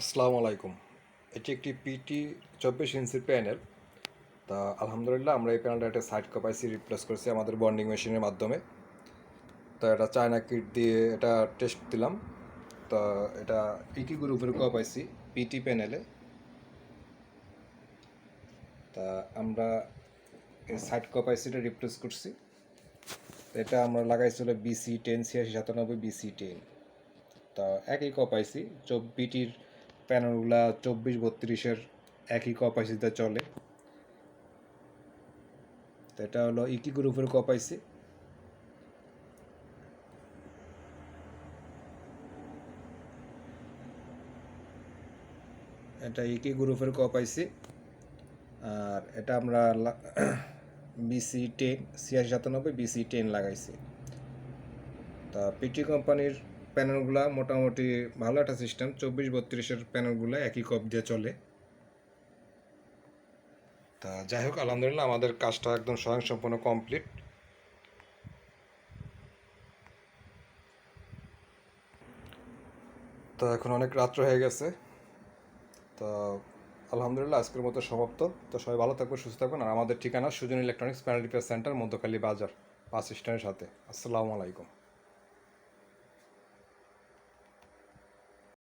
আসসালামু আলাইকুম। এটি একটি পিটি চব্বিশ ইঞ্চির প্যানেল। তা আলহামদুলিল্লাহ আমরা এই প্যানেলটা একটা সাইড কপাইসি রিপ্লেস করেছি আমাদের বন্ডিং মেশিনের মাধ্যমে। তো এটা চায়না কিট দিয়ে এটা টেস্ট দিলাম। তো এটা ইকি গ্রুপের কপাইসি পিটি প্যানেলে। তা আমরা এই সাইড কপাইসিটা রিপ্লেস করছি। এটা আমরা লাগাইছিল বিসি টেন ছিয়াশি সাতানব্বই বিসি টেন তা একই কপাইসি চব্বিটির প্যানেলগুলা চব্বিশ বত্রিশের একই কপাইসিতে চলে। তো এটা হলো ইকি গ্রুপের কপাইসি এটা ইকি গ্রুপের কপাইসি আর এটা আমরা বিসি টেন, ছিয়াশি সাতানব্বই বিসি টেন লাগাইছি। তা পিটি কোম্পানির প্যানেলগুলা মোটামুটি ভালো একটা সিস্টেম। চব্বিশ বত্রিশের প্যানেলগুলো একই কপ দিয়ে চলে। তা যাই হোক, আলহামদুলিল্লাহ আমাদের কাজটা একদম স্বয়ংসম্পূর্ণ কমপ্লিট। তো এখন অনেক রাত্র হয়ে গেছে। তো আলহামদুলিল্লাহ আজকের মতো সমাপ্ত। তো সবাই ভালো থাকবেন, সুস্থ থাকবেন। আর আমাদের ঠিকানা Sujan electronics panel repair centre, Madhyakali বাজার, বাস স্ট্যান্ডের সাথে। আসসালামু আলাইকুম।